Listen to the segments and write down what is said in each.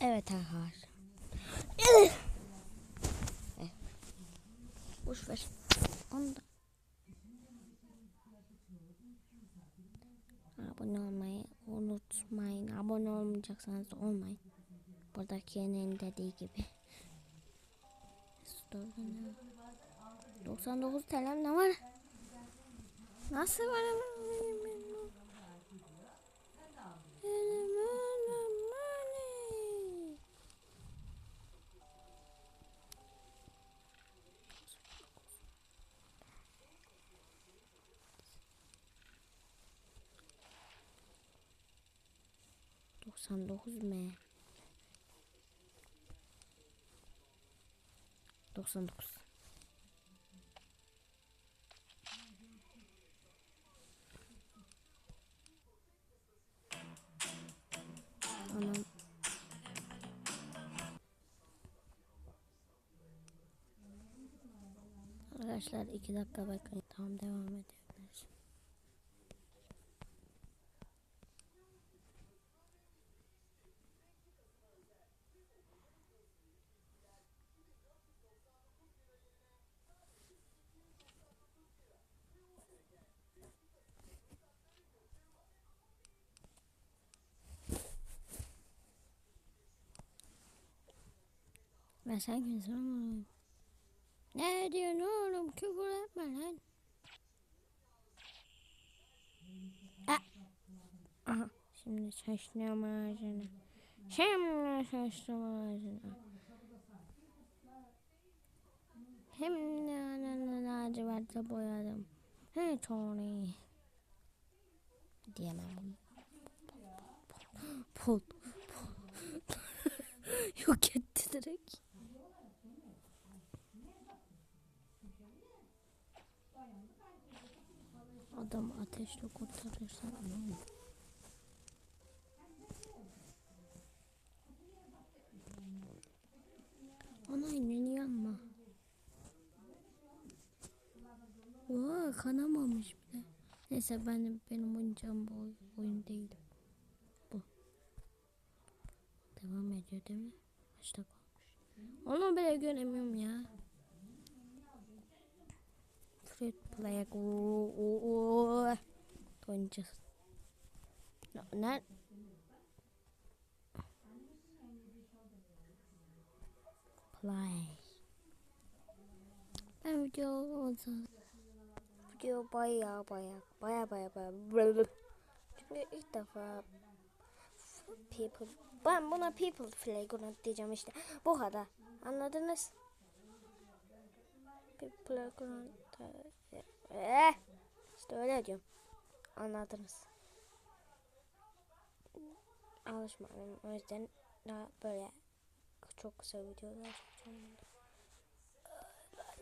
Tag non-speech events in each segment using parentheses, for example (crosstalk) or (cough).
Evet arkadaşlar. Eh. Boş ver. Onu da. Abone olmayı unutmayın. Abone olmayacaksanız olmayın. Buradaki'nin dediği gibi. Store'da ne var? 99 TL ne var? Nasıl var 99 M 99 Anam Arkadaşlar 2 dakika bekleyin. Tamam devam edebiliriz. Ben kimsin oğlum? Ne diyorsun oğlum? Küfür etme lan. Ah. Aha. Şimdi saçlama ağacını. Şimdi saçlama ağacını. Şimdi ananın lacivertle boyadım. Hey Tony. Diyemem bunu. Pul. (laughs) Yok etti direkt. Adam ateşle kurtarırsan anam. Ana yeni yanma. Oha kanamamış bile. Neyse benim benim oynayacağım bu oy- oyun değil. Bu. Devam ediyor değil mi? Kaç dakika olmuş? Onu bile göremiyorum ya. Fruit play oynayacağız. Ne? ne? Play. Ben video video baya baya baya baya baya çünkü ilk defa people ben buna people playground diyeceğim işte bu kadar anladınız people playground eh, işte öyle diyorum anladınız alışmadım o yüzden daha böyle çok kısa videolar çekeceğim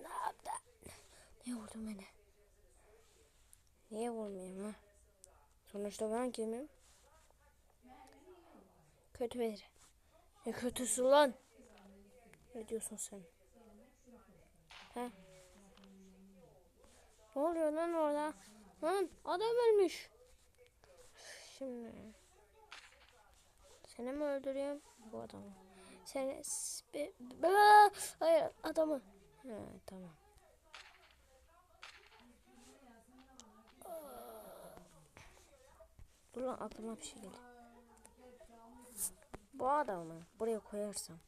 ne yaptı ne vurdu beni Niye vurmayayım ha? Sonuçta ben kimim? Kötü biri. Ne kötüsü lan? Ne diyorsun sen? He? Ne oluyor lan orada? Lan adam ölmüş. Şimdi seni mi öldüreyim bu adamı? Seni hayır adamı. He, tamam. Dur lan aklıma bir şey geldi. Bu adamı buraya koyarsam.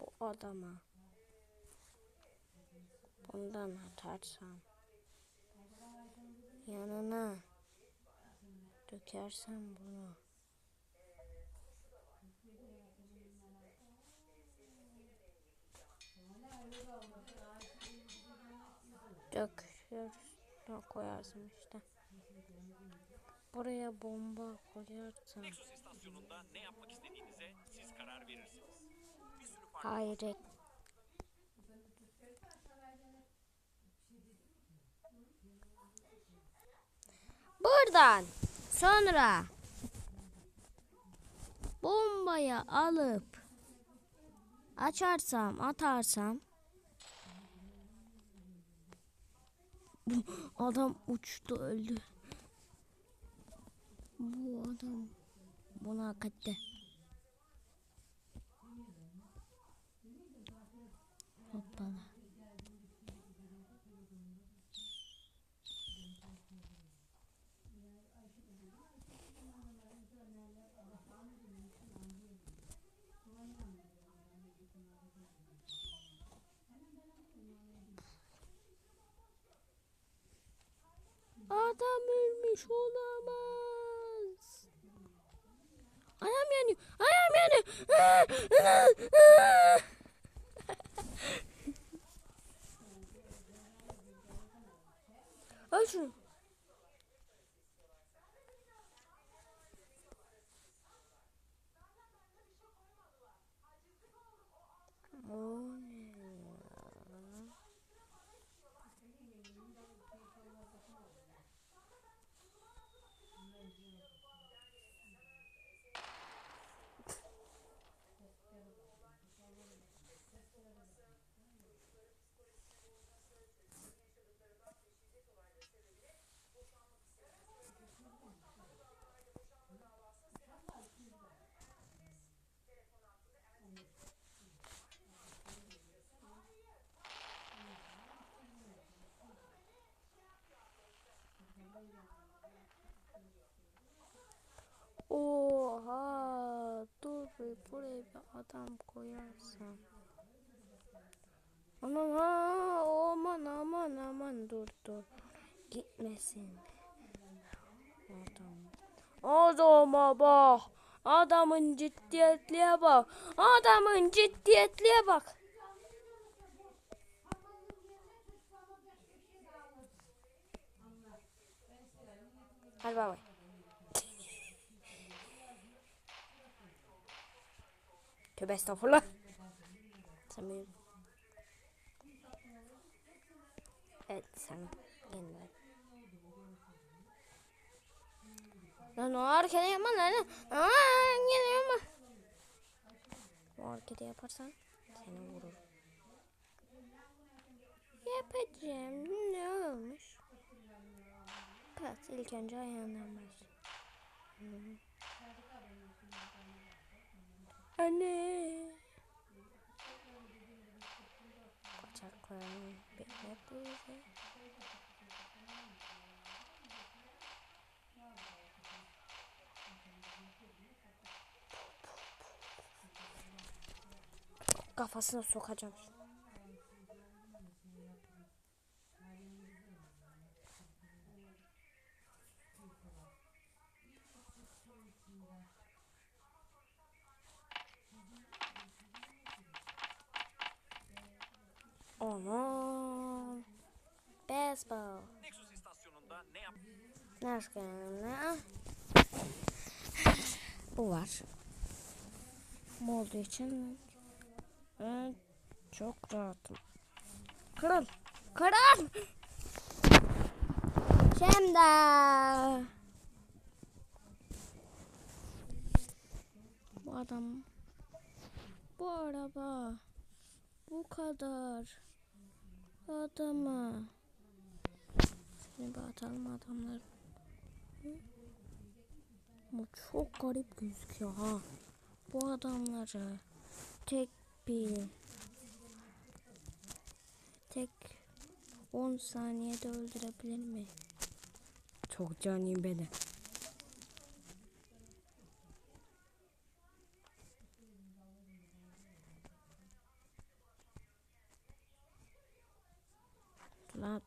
Bu adama. Bundan atarsam. Yanına. Dökersem bunu. Döküyorsun koyarsın işte. Buraya bomba koyarsam. Nexus istasyonunda ne yapmak istediğinize siz karar verirsiniz. Sürü Buradan sonra bombayı alıp açarsam atarsam bu adam uçtu öldü. Bu adam bunu hak etti. Hoppala. Olmuş olamaz. Ayağım yanıyor. Ayağım yanıyor. Al şunu. O ne ya? Oha dur bir buraya bir adam koyarsam. Aman ha aman aman aman dur dur. Gitmesin. Adam. Adama bak. Adamın ciddiyetliğe bak. Adamın ciddiyetliğe bak. Hadi bay bay. Tövbe estağfurullah. Bir... Evet sen yeniden. Lan o hareketi yapma lan. Aa, yine yapma. O hareketi yaparsan seni vururum. Yapacağım. Ne olmuş? Pat ilk önce ayağından başla. Anne. Bacaklarını beklet bize. Kafasına sokacağım. Aman. Baseball. Nexus istasyonunda ne yap? Ne? Bu var. Bu olduğu için ben çok rahatım. Kırıl. Kırıl. Şimdi. Bu adam. Bu araba. Bu kadar. Adamı. Seni bir atalım adamlar. Ama çok garip gözüküyor ha. Bu adamları tek bir tek 10 saniyede öldürebilir mi? Çok canıyım beni. Lan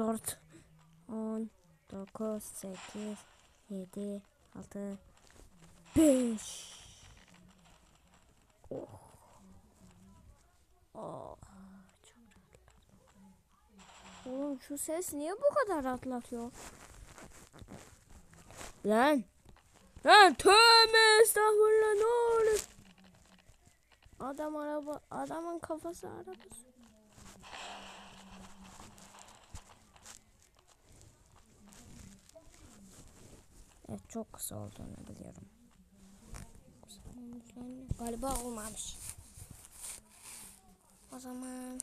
Zort. 10, 9, 8, 7, 6, 5. Oh. Oh. Oğlum şu ses niye bu kadar rahatlatıyor? Lan. Lan tövbe estağfurullah ne olur. Adam araba, adamın kafası arabası. Evet çok kısa olduğunu biliyorum. Galiba olmamış. O zaman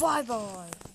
bye bye.